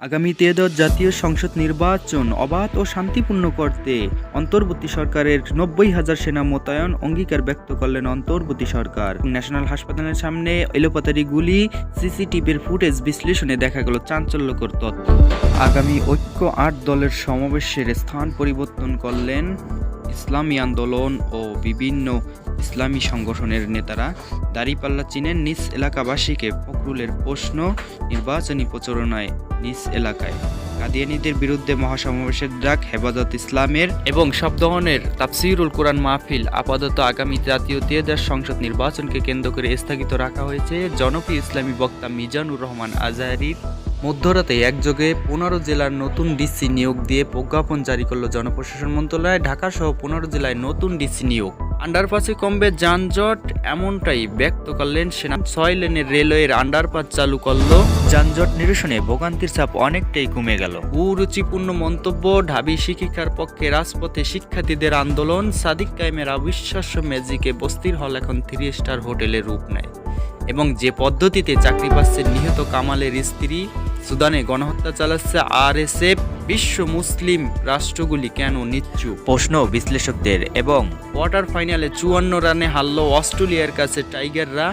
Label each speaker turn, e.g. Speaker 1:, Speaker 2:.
Speaker 1: আগামী ত্রয়োদশ জাতীয় সংসদ নির্বাচন অবাধ ও শান্তিপূর্ণ করতে অন্তর্বর্তী সরকারের নব্বই হাজার সেনা মোতায়েন অঙ্গীকার ব্যক্ত করলেন অন্তর্বর্তী সরকার। ন্যাশনাল হাসপাতালের সামনে এলোপাতারি গুলি, সিসিটিভির ফুটেজ বিশ্লেষণে দেখা গেল চাঞ্চল্যকর তথ্য। আগামী ঐক্য আট দলের সমাবেশের স্থান পরিবর্তন করলেন ইসলামী আন্দোলন ও বিভিন্ন ইসলামী সংগঠনের নেতারা দাঁড়িপাল্লা চীনের নিজ এলাকাবাসীকে ফখরুলের প্রশ্ন, নির্বাচনী প্রচারণায় নিজ এলাকায়। কাদিয়ানিদের বিরুদ্ধে মহাসমাবেশের ডাক হেফাজত ইসলামের। এবং সব ধরনের তাফসিরুল কোরআন মাহফিল আপাতত আগামী জাতীয় ত্রয়োদশ সংসদ নির্বাচনকে কেন্দ্র করে স্থগিত রাখা হয়েছে। জনপ্রিয় ইসলামী বক্তা মিজানুর রহমান আজাহারির মধ্যরাতে একযোগে পনেরো জেলার নতুন ডিসি নিয়োগ দিয়ে প্রজ্ঞাপন জারি করল জনপ্রশাসন মন্ত্রণালয়। ঢাকা সহ পনেরো জেলায় নতুন ডিসি নিয়োগ। আন্ডারপাসে কমবে যানজট, এমনটাই ব্যক্ত করলেন সেনা। ছয় লেনের রেলওয়ের আন্ডারপাস চালু করল। যানজট নিরসনে ভোগান্তির চাপ অনেকটাই কমে গেল। কুরুচিপূর্ণ মন্তব্য, ঢাবি শিক্ষিকার পক্ষে রাজপথে শিক্ষার্থীদের আন্দোলন। সাদিক কায়েমের অবিশ্বাস্য ম্যাজিকে বস্তির হল এখন থ্রি স্টার হোটেলে রূপ নেয়। এবং যে পদ্ধতিতে চাকরি পাচ্ছে নিহত কামালের স্ত্রী, সুদানে গণহত্যা চালাচ্ছে আরএসএফ। বিশ্ব মুসলিম রাষ্ট্রগুলি কেন নিচ্ছু প্রশ্ন বিশ্লেষকদের এবং কোয়ার্টার ফাইনালে চুয়ান্ন রানে হারল অস্ট্রেলিয়ার কাছে টাইগাররা।